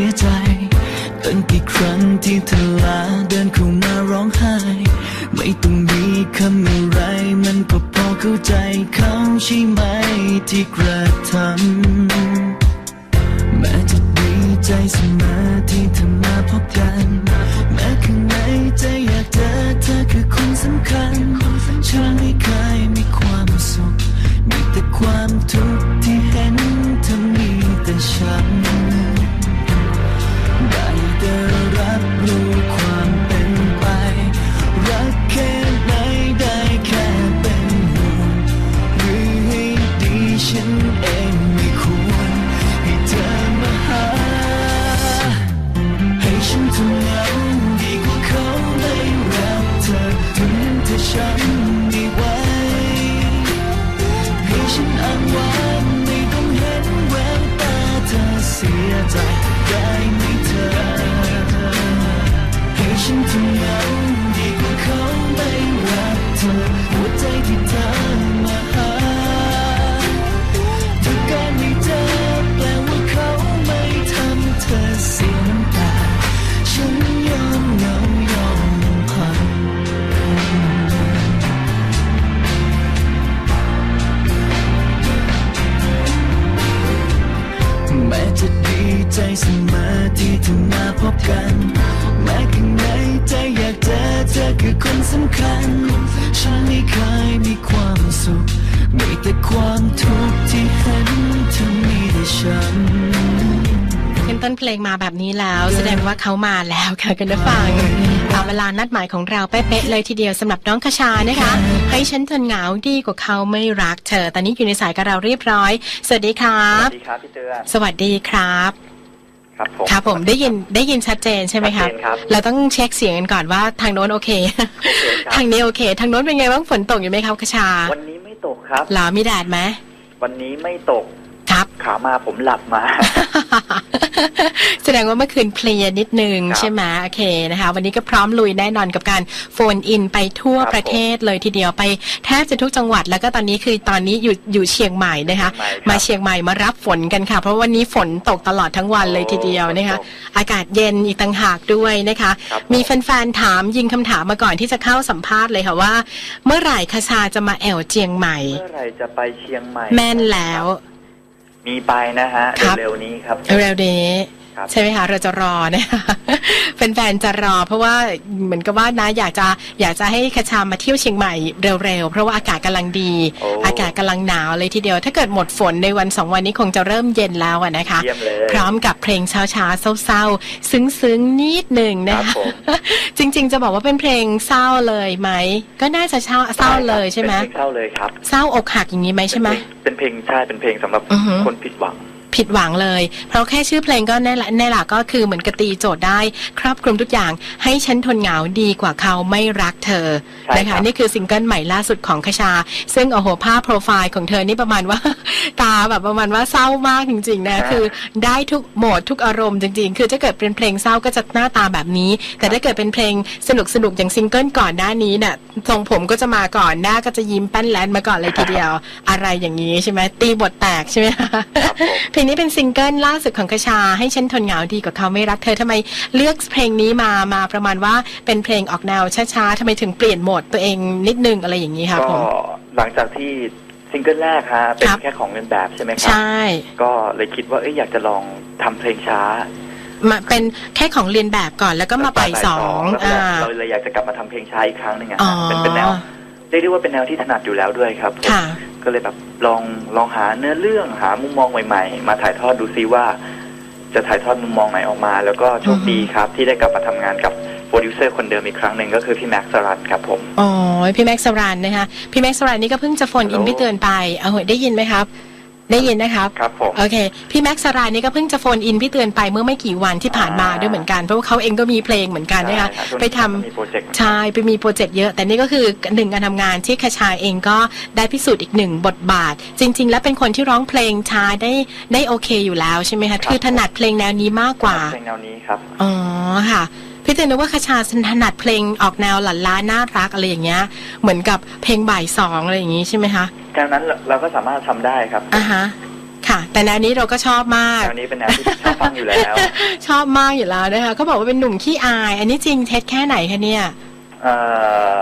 สียใจ ตั้งกี่ครั้งที่เธอลาเดินเข้ามาร้องไห้ ไม่ต้องมีคำอะไร มันก็พอเข้าใจเขาใช่ไหมที่กระทำแม้จะดีใจเสมอที่เธอมาพบกัน มีแต่ความทุกข์ที่เห็นเธอมีแต่ฉันขึ้นต้นเพลงมาแบบนี้แล้ว แสดงว่าเขามาแล้วค่ะคุณผู้ฟังตามเวลานัดหมายของเราเป๊ะๆเลยทีเดียวสำหรับน้องคชานะคะ ให้ฉันทนเหงาดีกว่าเขาไม่รักเธอ ตอนนี้อยู่ในสายกับเราเรียบร้อย สวัสดีครัสบวัสดีครับพี่เตือนสวัสดีครับครับผมครับผมได้ยินได้ยินชัดเจนใช่ไหมครับชัดเจนครับเราต้องเช็คเสียงกันก่อนว่าทางโน้นโอเคโอเคครับทางนี้โอเค ทางโน้นเป็นไงบ้างฝนตกอยู่ไหมครับคชา วันนี้ไม่ตก ครับหรอมีแดดไหมวันนี้ไม่ตกครับขามาผมหลับมา แสดงว่าเมื่อคืนเพลียนิดนึงครับใช่ไหมโอเคนะคะ วันนี้ก็พร้อมลุยแน่นอนกับการโฟนอินไปทั่วครับประเทศเลยทีเดียวไปแทบจะทุกจังหวัด แล้วก็ตอนนี้คือตอนนี้อยู่อยู่เชียงใหม่นะคะเชียงใหม่ครับมาเชียงใหม่มารับฝนกันค่ะ เพราะวันนี้ฝนตกตลอดทั้งวันเลยทีเดียวนะคะฝนตกอากาศเย็นอีกต่างหากด้วยนะคะครับมีแฟนๆถามยิงคำถามมาก่อนที่จะเข้าสัมภาษณ์เลยค่ะว่า เมื่อไหร่คชาจะมาแอวเจียงใหม่เมื่อไหรจะไปเชียงใหม่แม่นแล้ว มีไปนะฮะครับ เร็วๆนี้ครับ เร็วๆนี้ครับ ใช่ไหมคะเราจะรอนะคะแฟนๆจะรอ เพราะว่าเหมือนกับว่านะอยากจะอยากจะให้คชามาเที่ยวเชียงใหม่เร็วๆ เพราะว่าอากาศกำลังดีโอ้อากาศกำลังหนาวเลยทีเดียว ถ้าเกิดหมดฝนในวันสองวันนี้คงจะเริ่มเย็นแล้วอะนะคะเยี่ยมเลยพร้อมกับเพลงช้าๆเศร้าๆ ซึ้งๆนิดหนึ่งนะครัคะบผมจริงๆ จะบอกว่าเป็นเพลงเศร้าเลยไหมก็น่าจะเศร้าเศร้าเลยใช่ไหมเป็นเพลงเศร้าเลยครับเศร้าอกหักอย่างนี้ไหมใช่ไหมเป็นเพลงใช่เป็นเพลงสำหรับอือฮึคนผิดหวัง ผิดหวังเลย เพราะแค่ชื่อเพลงก็แน่ละแน่ละก็คือเหมือนกบตีโจทย์ได้ ครอบคลุมทุกอย่างให้ฉันทนเหงาดีกว่าเขาไม่รักเธอใช่นะครัคะบนี่คือซิงเกิลใหม่ล่าสุดของคชา ซึ่งโอ้โหภาพโปรไฟล์ของเธอนี่ประมาณว่า ตาแบบประมาณว่าเศร้ามากจริง ๆ นะ คือได้ทุกโหมดทุกอารมณ์จริง ๆ คือถ้าเกิดเป็นเพลงเศร้าก็จะหน้าตาแบบนี้ แต่ถ้าเกิดเป็นเพลงสนุกสนุกๆอย่างซิงเกิลก่อนหน้านี้เนี่ยทรงผมก็จะมาก่อนหน้าก็จะยิ้มแป้นแลนมาก่อนเลยทีเดียว อะไรอย่างนี้ใช่ไหมตีบทแตกใช่ไหมคะครับผมเพลงนี้เป็นซิงเกิลล่าสุดของกระชา ให้ฉันทนเหงาดีกว่าเขาไม่รักเธอทำไมเลือกเพลงนี้มามาประมาณว่าเป็นเพลงออกแนวช้าๆทำไมถึงเปลี่ยนโหมดตัวเองนิดนึงอะไรอย่างนี้ค่ะก็ผมหลังจากที่ซิงเกิลแรกฮะเป็นครับแค่ของเล่นแบบใช่ไหมครัใช่ ก็เลยคิดว่าเอ้ยอยากจะลองทำเพลงช้ามาเป็นแค่ของเรียนแบบก่อนแล้วก็มาปล่อยสองแล้วก็อ่า เราเลยอยากจะกลับมาทำเพลงช้าอีกครั้งหนึ่งอะอ๋อฮะเป็นเป็นแนวเรียกได้ว่าเป็นแนวที่ถนัดอยู่แล้วด้วยครับผมค่ะ ก็เลยแบบลองลองหาเนื้อเรื่องหามุมมองใหม่ ๆ มาถ่ายทอดดูซิว่า จะถ่ายทอดมุมมองไหนออกมา แล้วก็โชคดีครับที่ได้กลับมาทำงานกับโปรดิวเซอร์คนเดิมอีกครั้งหนึ่งก็คือพี่แม็กซ์สรันครับผมอ๋อพี่แม็กซ์สรันนะคะพี่แม็กซ์สรันนี่ก็เพิ่งจะโฟนอินฮัลโหลพี่เตือนไปเอาเหอะได้ยินไหมครับ ได้ยินนะครับครับผมโอเคพี่แม็กซ์สรายนี่ก็เพิ่งจะโฟนอินพี่เตือนไปเมื่อไม่กี่วันที่ผ่านมาอ่าด้วยเหมือนกันเพราะว่าเขาเองก็มีเพลงเหมือนกันนะคะใช่ครับไปทำมีโปรเจกต์ใช่ไปมีโปรเจกต์เยอะ แต่นี่ก็คือหนึ่งการทำงานที่คชาเองก็ได้พิสูจน์อีกหนึ่งบทบาท จริง ๆ แล้วเป็นคนที่ร้องเพลงช้าได้ได้โอเคอยู่แล้วใช่ไหมคะคือถนัดเพลงแนวนี้มากกว่าเพลงแนวนี้ครับอ๋อค่ะพี่เตือนนึกว่าคชาถนัดเพลงออกแนวหลั่นล้าน่ารักอะไรอย่างเงี้ยเหมือนกับเพลงบ่ายสองอะไรอย่างงี้ใช่ไหมคะ แนวนั้นเราเราก็สามารถทำได้ครับอ่าฮะค่ะค่ะ แต่แนวนี้เราก็ชอบมากแนวนี้เป็นแนวที่ชอบฟังอยู่แล้ว ชอบมากอยู่แล้วนะคะเขาบอกว่าเป็นหนุ่มขี้อาย อันนี้จริงเท็จแค่ไหนคะเนี่ยเอ่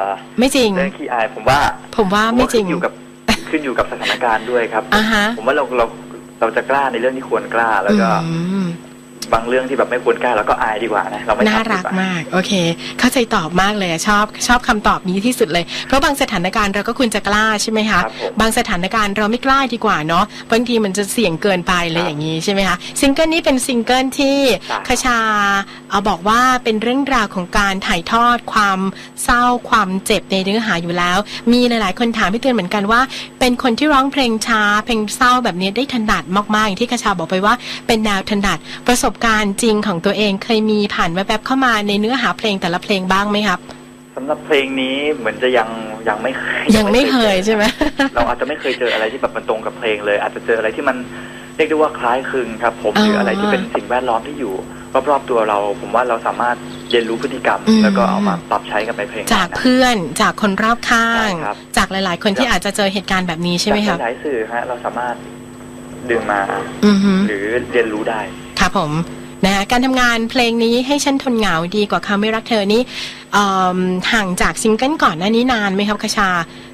อไม่จริงเรื่องขี้อายผมว่า ผมว่าไม่จริงขึ้นอยู่กับขึ้นอยู่กับสถานการณ์ด้วยครับอ่าฮะผมว่าเราเราเราจะกล้าในเรื่องที่ควรกล้าแล้วก็อืม บางเรื่องที่แบบไม่ควรกล้าเราก็อายดีกว่านะเราไม่น่าทำดีรักกว่ามาก โอเค เข้าใจตอบมากเลยอะชอบชอบคำตอบนี้ที่สุดเลย เพราะบางสถานการณ์เราก็ควรจะกล้าใช่ไหมคะ ครับผม บางสถานการณ์เราไม่กล้าดีกว่าเนาะบางทีมันจะเสี่ยงเกินไปเลยครับอย่างนี้ใช่ไหมคะซิงเกิลนี้เป็นซิงเกิลที่ใช่ คชาเอาบอกว่าเป็นเรื่องราวของการถ่ายทอดความเศร้าความเจ็บในเนื้อหาอยู่แล้ว มีหลาย ๆ คนถามพี่เตือนเหมือนกันว่า เป็นคนที่ร้องเพลงช้าเพลงเศร้าแบบนี้ได้ถนัดมาก ๆ อย่างที่คชาบอกไปว่าเป็นแนวถนัดประสบการณ์จริงของตัวเองเคยมีผ่านแวบๆเข้ามาในเนื้อหาเพลงแต่ละเพลงบ้างไหมครับสำหรับเพลงนี้เหมือนจะยังยังไม่เคยยังไม่เคยใช่ไหมเราอาจจะไม่เคยเจออะไรที่แบบมันตรงกับเพลงเลย อาจจะเจออะไรที่มันเรียกได้ว่าคล้ายคลึงครับ ผมอ๋อหรืออะไรที่เป็นสิ่งแวดล้อมที่อยู่รอบๆตัวเรา ผมว่าเราสามารถเรียนรู้พฤติกรรมอืมแล้วก็เอามาปรับใช้กับในเพลง จากนั้นนะเพื่อนจากคนรอบข้างใช่ครับจากหลาย ๆ คนที่อาจจะเจอเหตุการณ์แบบนี้ใช่ไหมครับจากหลายๆสื่อฮะเราสามารถดึงมาอือฮึหรือเรียนรู้ได้ ครับผมนะคะการทำงานเพลงนี้ให้ฉันทนเหงาดีกว่าคำไม่รักเธอนี้ เอิ่มห่างจากซิงเกิลก่อนหน้านี้นานไหมครับคชา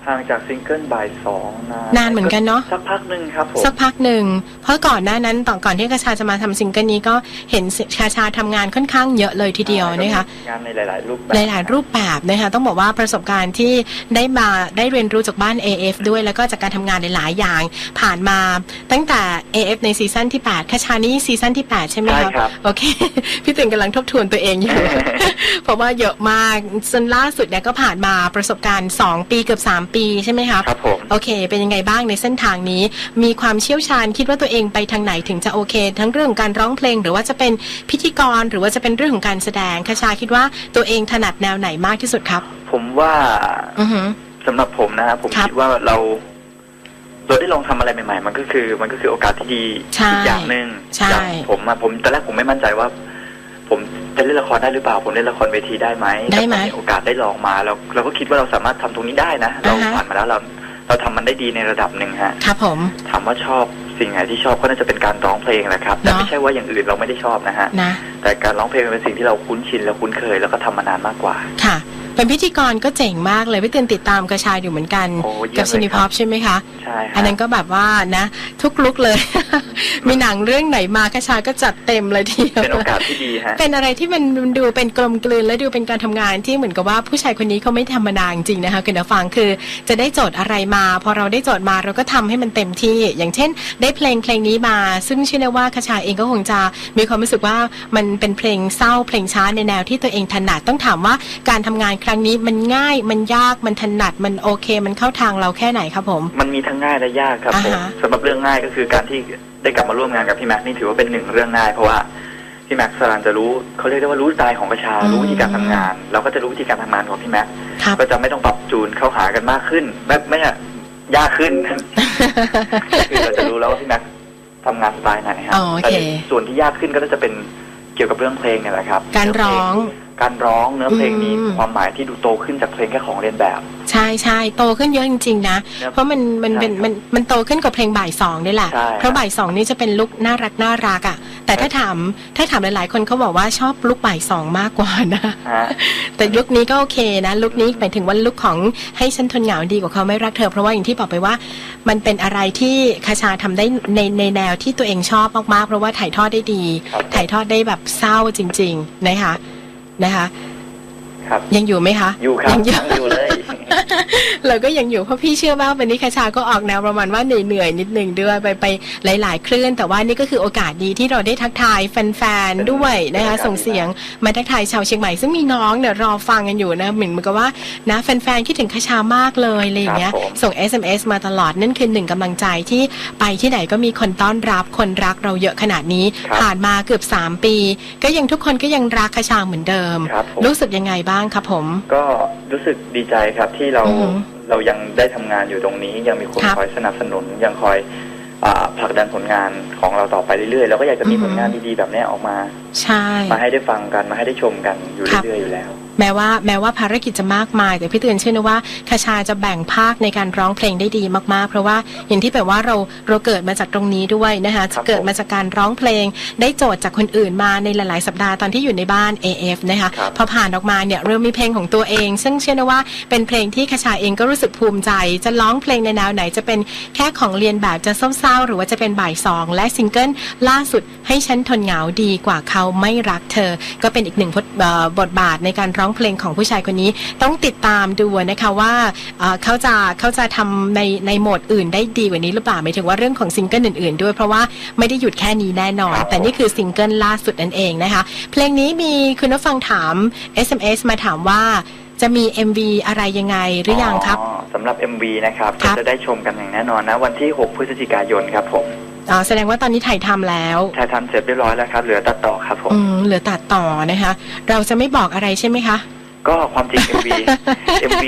ห่างจากซิงเกิลบ่ายสองนานนานเหมือนกันเนอะ สักพักหนึ่งครับผมสักพักหนึ่ง เพราะก่อนหน้านั้นต่อก่อนที่คชาจะมาทำซิงเกิลนี้ก็เห็นคชาทำงานค่อนข้างเยอะเลยทีเดียวนะคะ งานในหลาย ๆ รูปแบบ หลายๆรูปแบบนะคะต้องบอกว่าประสบการณ์ที่ได้มาได้เรียนรู้จากบ้าน AF ด้วยแล้วก็จากการทำงานหลาย ๆ อย่าง ผ่านมาตั้งแต่ AF ในซีซั่นที่8คชานี่ซีซั่นที่ 8 ใช่ไหมใช่คะครับ โอเค พี่ตึงกำลังทบทวนตัวเองอยู่ เพราะว่าเยอะมากจนล่าสุดเนี่ยก็ผ่านมาประสบการณ์ 2 ปีเกือบ3 ปีใช่ไหมครับครับผมโอเค เป็นยังไงบ้างในเส้นทางนี้ มีความเชี่ยวชาญคิดว่าตัวเองไปทางไหนถึงจะโอเค ทั้งเรื่องของการร้องเพลง หรือว่าจะเป็นพิธีกรหรือว่าจะเป็นเรื่องของการแสดงคชาคิดว่าตัวเองถนัดแนวไหนมากที่สุดครับ ผมว่าอือฮึ สำหรับผมนะครับผมครับคิดว่าเราเราได้ลองทำอะไรใหม่ ๆ มันก็คือ มันก็คือโอกาสที่ดีใช่อีกอย่างหนึ่งใช่ อย่างผมอะผมตอนแรกผมไม่มั่นใจว่า ผมจะเล่นละครได้หรือเปล่า ผมเล่นละครเวทีได้ไหมได้ไหมแต่พอมีโอกาสได้ลองมาเราเราก็คิดว่าเราสามารถทำตรงนี้ได้นะ เราอ่าฮะผ่านมาแล้วเราเราทำมันได้ดีในระดับหนึ่งฮะครับผมถามว่าชอบสิ่งไหนที่ชอบก็น่าจะเป็นการร้องเพลงแหละครับ แต่เนอะไม่ใช่ว่าอย่างอื่นเราไม่ได้ชอบนะฮะนะแต่การร้องเพลงมันเป็นสิ่งที่เราคุ้นชินและคุ้นเคยแล้วก็ทำมานานมากกว่าค่ะ เป็นพิธีกรก็เจ๋งมากเลยพี่เตือนติดตามกระชายอยู่เหมือนกัน โอ้เยี่ยมกับซินิเลยพครัอบปใช่ไหมคะ ใช่ฮะอันนั้นก็แบบว่านะ ทุกลุกเลย มีหนังเรื่องไหนมากระชายก็จัดเต็มเลยทีเดียวเป็นโอกาสที่ดีฮะ เป็นอะไรที่มันดูเป็นกลมกลืนและดูเป็นการทำงานที่เหมือนกับว่าผู้ชายคนนี้เขาไม่ธรรมดาจริงๆนะคะคุณผู้ฟังคือจะได้โจทย์อะไรมา พอเราได้โจทย์มาเราก็ทำให้มันเต็มที่ อย่างเช่น ได้เพลงเพลงนี้มา ซึ่งเชื่อแน่ว่าคชาเองก็คงจะมีความรู้สึกว่ามันเป็นเพลงเศร้าเพลงช้าในแนวที่ตัวเองถนัดต้องถามว่าการทำงานครั้งนี้มันง่ายมันยากมันถนัดมันโอเค มันเข้าทางเราแค่ไหนครับผม มันมีทั้งง่ายและยากครับอ่าผมฮะสำหรับเรื่องง่ายก็คือการที่ได้กลับมาร่วมงานกับพี่แม็กซ์นี่ถือว่าเป็นหนึ่งเรื่องง่ายเพราะว่าพี่แม็กซ์สรันจะรู้เขาเรียกได้ว่ารู้สไตล์ของประชาอืมรู้วิธีการทำงาน เราก็จะรู้วิธีการทำงานของพี่แม็กซ์ครับก็จะไม่ต้องปรับจูนเข้าหากันมากขึ้นไม่ไม่ใช่ยากขึ้นคือเราจะรู้แล้วว่าพี่แม็กซ์ทำงานสไตล์ไหนครับอ๋อโอเคแต่ส่วนที่ยากขึ้นก็จะเป็นเกี่ยวกับเรื่องเพลงเนี่ยแหละครับ การร้อง การร้องเนื้อเพลงมีอืมความหมายที่ดูโตขึ้นจากเพลงแค่ของเรียนแบบ ใช่ใช่โตขึ้นเยอะจริง ๆ นะ เพราะมันมันเป็นใช่ครับมันมันโตขึ้นกว่าเพลงบ่ายสองนี่แหละใช่เพราะบ่ายสองนี่จะเป็นลุกน่ารักน่ารักอะ แต่ถ้าถามถ้าถามหลายๆ คนเขาบอกว่าชอบลุกบ่ายสองมากกว่านะฮะแต่ลุกนี้ก็โอเคนะลุกนี้หมายถึงว่าลุกของให้ฉันทนเหงาดีกว่าเขาไม่รักเธอ เพราะว่าอย่างที่บอกไปว่า มันเป็นอะไรที่คาชาทำได้ในในแนวที่ตัวเองชอบมากๆ เพราะว่าถ่ายทอดได้ดีครับถ่ายทอดได้แบบเศร้าจริง ๆ นะคะ นะคะ ครับ ยังอยู่ไหมคะ อยู่ครับยังอยู่ยังอยู่เลย เราก็ยังอยู่เพราะพี่เชื่อว่าวันนี้คาชาก็ออกแนวประมาณว่าเหนื่อยๆนิดหนึ่งด้วยไปไปหลาย ๆ คลื่น แต่ว่านี่ก็คือโอกาสดีที่เราได้ทักทายแฟนๆด้วยนะคะเป็นโอกาสส่งเสียงมาทักทายชาวเชียงใหม่ซึ่งมีน้องเนี่ยรอฟังกันอยู่นะเหมือนเหมือนกับว่านะแฟนๆคิดถึงคาชามากเลยอะไรอย่างเงี้ยครับผมส่ง SMS มาตลอดนั่นคือหนึ่งกำลังใจที่ไปที่ไหนก็มีคนต้อนรับคนรักเราเยอะขนาดนี้ครับผ่านมาเกือบ 3 ปี ก็ยังทุกคนก็ยังรักคาชาเหมือนเดิมครับผมรู้สึกยังไงบ้างครับผม ก็รู้สึกดีใจครับที่เราอือฮึเรายังได้ทำงานอยู่ตรงนี้ ยังมีคนครับคอยสนับสนุน ยังคอยอาผลักดันผลงานของเราต่อไปเรื่อยๆแล้วก็อยากจะมีอือฮึผลงานดีๆแบบเนี้ยออกมา ใช่ มาให้ได้ฟังกันมาให้ได้ชมกันอยู่ครับ เรื่อยๆอยู่แล้ว แม้ว่าแม้ว่าภารกิจจะมากมาย แต่พี่เตือนเชื่อนะว่าคาชาจะแบ่งภาคในการร้องเพลงได้ดีมากๆ เพราะว่าอย่างที่แบบว่าเราเราเกิดมาจากตรงนี้ด้วยนะคะครับเกิดมาจากการร้องเพลง ได้โจทย์จากคนอื่นมาในหลาย ๆ สัปดาห์ตอนที่อยู่ในบ้าน AF นะคะครับพอผ่านออกมาเนี่ยเริ่มมีเพลงของตัวเอง ซึ่งเชื่อนะว่าเป็นเพลงที่คาชาเองก็รู้สึกภูมิใจ จะร้องเพลงในแนวไหนจะเป็นแค่ของเรียนแบบจะเศร้าๆหรือว่าจะเป็นบ่ายสองและซิงเกิลล่าสุดให้ฉันทนเหงาดีกว่าเขาไม่รักเธอ ก็เป็นอีกหนึ่งบทเอ่อบทบาทในการร้องเพลงของผู้ชายคนนี้ต้องติดตามดูนะคะว่าเอ่อเขาจะเขาจะทำในในโหมดอื่นได้ดีกว่านี้หรือเปล่าหมายถึงว่าเรื่องของซิงเกิลอื่นๆ ด้วยเพราะว่าไม่ได้หยุดแค่นี้แน่นอนครับแต่นี่คือซิงเกิลล่าสุดนั่นเองนะคะ เพลงนี้มีคุณผู้ฟังถาม SMS มาถามว่าจะมี MV อะไรยังไงหรือยังครับอ๋อสำหรับ MV นะครับครัก็บจะได้ชมกันอย่างแน่นอนนะ วันที่ 6 พฤศจิกายนครับผม อ๋อแสดงว่าตอนนี้ถ่ายทำแล้วถ่ายทำเสร็จเรียบร้อยแล้วครับ เหลือตัดต่อครับผม อืมเหลือตัดต่อนะคะ เราจะไม่บอกอะไรใช่ไหมคะ ก็ความจริง MV MV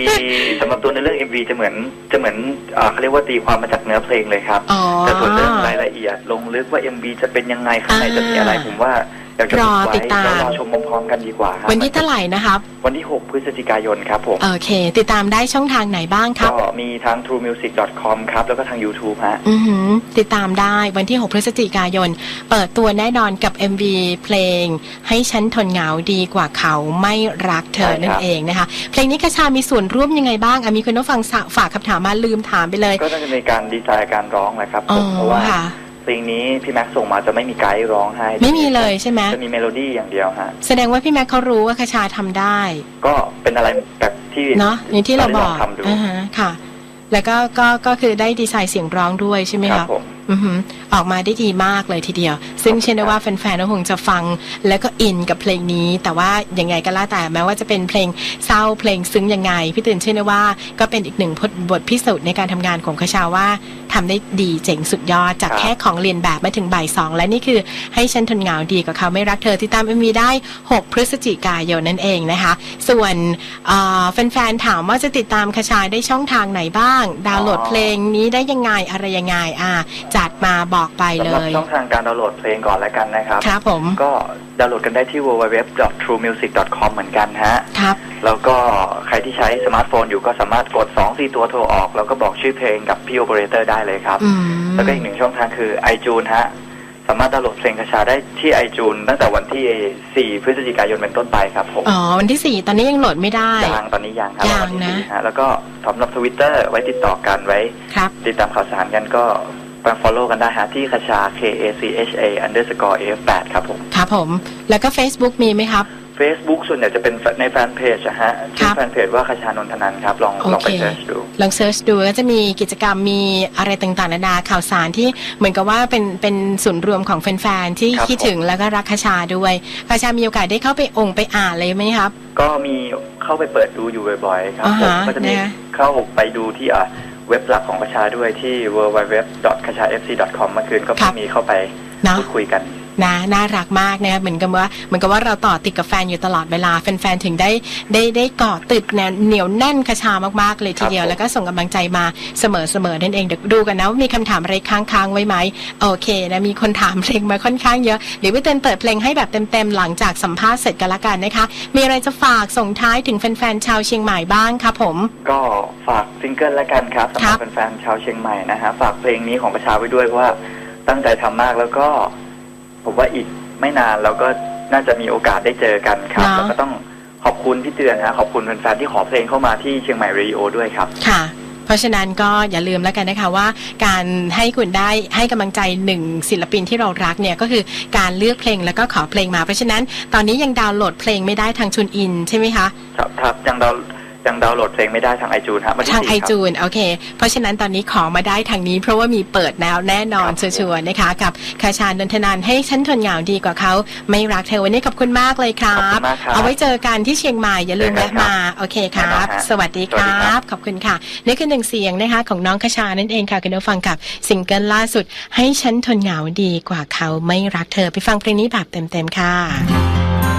สำหรับตัวในเรื่อง MV จะเหมือนจะเหมือนเอ่อเขาเรียกว่าตีความมาจากเนื้อเพลงเลยครับ อ๋อ แต่ส่วนเรื่องรายละเอียดลงลึกว่า MV จะเป็นยังไงข้างในจะมีอะไร อ่า ผมว่า อยากจะรอไว้ติดตามแล้วรอชมพร้อมๆกันดีกว่าครับวันที่เท่าไหร่นะครับ วันที่ 6 พฤศจิกายนครับผม โอเค ติดตามได้ช่องทางไหนบ้างครับ ก็มีทั้ง truemusic.com ครับ แล้วก็ทาง YouTube ฮะ อือหือติดตามได้วันที่ 6 พฤศจิกายน เปิดตัวแน่นอนกับ MV เพลง ให้ฉันทนเหงาดีกว่าเขาไม่รักเธอใช่ครับ นั่นเองนะคะ เพลงนี้กระชามีส่วนร่วมยังไงบ้างอะมีคุณผู้ฟังฝากฝากคำถามมาลืมถามไปเลยก็น่าจะมีการดีไซน์การร้องแหละครับอ๋ผอมเพราะว่า ค่ะ เพลงนี้พี่แม็กซ์ส่งมาจะไม่มีไกด์ร้องให้ไม่มีเลยใช่ไหมจะมีเมโลดี้อย่างเดียวฮะแสดงว่าพี่แม็กเขารู้ว่าคชาทำได้ ก็เป็นอะไรแบบที่เนาะอย่างที่เราบอกได้ลงทำดูอ่าฮะค่ะ แล้วก็ก็ก็คือได้ดีไซน์เสียงร้องด้วยใช่ไหมคคะรับผมอือหือออกมาได้ดีมากเลยทีเดียว ซึ่งเชื่อได้ว่าแฟนๆก็คงจะฟังแล้วก็อินกับเพลงนี้ แต่ว่ายังไงก็แล้วแต่แม้ว่าจะเป็นเพลงเศร้าเพลงซึ้งยังไง พี่ตื่นเชื่อได้ว่าก็เป็นอีกหนึ่งบทพิสูจน์ในการทำงานของคชาว่าทำได้ดีเจ๋งสุดยอด จากครับแค่ของเรียนแบบมาถึงบ่ายสองและนี่คือให้ฉันทนเหงาดีกว่าเขาไม่รักเธอที่ตาม MV ได้ 6 พฤศจิกายนนั่นเองนะคะ ส่วนเอ่อแฟนๆถามว่าจะติดตามคชาได้ช่องทางไหนบ้าง ดาวน์โหลดเพลงนี้ได้ยังไงอะไรยังไงอ่าจัดมาบอกไปเลสำหรับย ช่องทางการดาวน์โหลดเพลงก่อนแล้วกันนะครับ ครับผม ก็ดาวน์โหลดกันได้ที่ www.truemusic.com เหมือนกันฮะ ครับ แล้วก็ใครที่ใช้สมาร์ทโฟนอยู่ก็สามารถกด 2 4 ตัวโทรออก แล้วก็บอกชื่อเพลงกับพี่โอเปอเรเตอร์ได้เลยครับ อืม แล้วก็อีกหนึ่งช่องทางคือ iTunes ฮะ สามารถดาวน์โหลดเพลงกระชาได้ที่ iTunes ตั้งแต่วันที่ 4 พฤศจิกายนเป็นต้นไปครับผมอ๋อ วันที่สี่ตอนนี้ยังโหลดไม่ได้ ยังตอนนี้ยังครับยังวันที่นะสี่ฮะแล้วก็สำหรับทวิตเตอร์ไว้ติดต่อกันไว้ ครับ ติดตามข่าวสารกันก็ ไป follow กันได้ฮะที่คชา K A C H A underscore F 8ครับผมครับผม แล้วก็ Facebook มีไหมครับ Facebook ส่วนใหญ่จะเป็นในแฟนเพจอะฮะชื่ครัอบแฟนเพจว่าคชานนทนันท์ครับ ลองโอเคลองไปเสิร์ชดู ลองเซิร์ชดูก็จะมีกิจกรรมมีอะไรต่างๆนานาข่าวสารที่เหมือนกับว่าเป็นเป็นศูนย์รวมของแฟนๆที่ครับคิดถึงแล้วก็รักคชาด้วยคชามีโอกาสได้เข้าไปองค์ไปอ่านเลยไหมครับ ก็มีเข้าไปเปิดดูอยู่บ่อยๆครับอ่าผมฮะก็จะมีนะเข้าไปดูที่อะ เว็บหลักของคชาด้วยที่ www.kachafc.com เมื่อคืนก็ครับมีเข้าไปเนาะพูดคุยกัน นะน่ารักมากนะเหมือนกับว่าเหมือนกับว่าเราต่อติดกับแฟนอยู่ตลอดเวลาแฟนๆถึงได้ได้ได้เกาะติดแนนเหนียวแน่นคชามากๆเลยทีเดียวครับผมแล้วก็ส่งกำลังใจมาเสมอๆนั่นเองเดี๋ยวดูกันนะว่ามีคำถามอะไรค้างๆไว้ไหมโอเคนะมีคนถามเพลงมาค่อนข้างเยอะเดี๋ยวพี่เต้นเปิดเพลงให้แบบเต็มๆหลังจากสัมภาษณ์เสร็จกันละกันนะคะ มีอะไรจะฝากส่งท้ายถึงแฟนๆชาวเชียงใหม่บ้างครับผม ก็ฝากซิงเกิลแล้วกันครับสำหครัรับบแฟนๆชาวเชียงใหม่นะฮะฝากเพลงนี้ของประชาไว้ด้วยเพราะว่าตั้งใจทำมากแล้วก็ ผมว่าอีกไม่นานเราก็น่าจะมีโอกาสได้เจอกันครับเนาะแล้วก็ต้องขอบคุณพี่เตือนฮะขอบคุณแฟนๆที่ขอเพลงเข้ามาที่เชียงใหม่เรดิโอด้วยครับค่ะเพราะฉะนั้นก็อย่าลืมแล้วกันนะคะว่า การให้คุณได้ให้กำลังใจหนึ่งศิลปินที่เรารักเนี่ยก็คือการเลือกเพลงแล้วก็ขอเพลงมา เพราะฉะนั้นตอนนี้ยังดาวน์โหลดเพลงไม่ได้ทางชุนอินใช่ไหมคะ ครับครับยังดาว ยังดาวน์โหลดเพลงไม่ได้ทางไอจูนฮะวันที่ทางสี่ไอครับ จูนโอเค เพราะฉะนั้นตอนนี้ขอมาได้ทางนี้ เพราะว่ามีเปิดแล้วแน่นอนครับ ชัวร์ๆนะคะ กับคาชานนทนานให้ฉันทนเหงาดีกว่าเขาไม่รักเธอวันนี้ขอบคุณมากเลยครัขอบคุบ ณมากครับ เอาไว้เจอกันที่เชียงใหม่อย่าลืมเจอกัแวะนครับมา โอเคครัแน่นอบนฮะสวัสดีคสวัสดีรัครับ บ ขอบคุณค่ะนี่คือหนึ่งเสียงนะคะ ของน้องคชานั่นเองค่ะคุณผู้ฟังกับซิงเกิลล่าสุด ให้ฉันทนเหงาดีกว่าเขาไม่รักเธอไปฟังเพลงนี้แบบเต็มๆค่ะ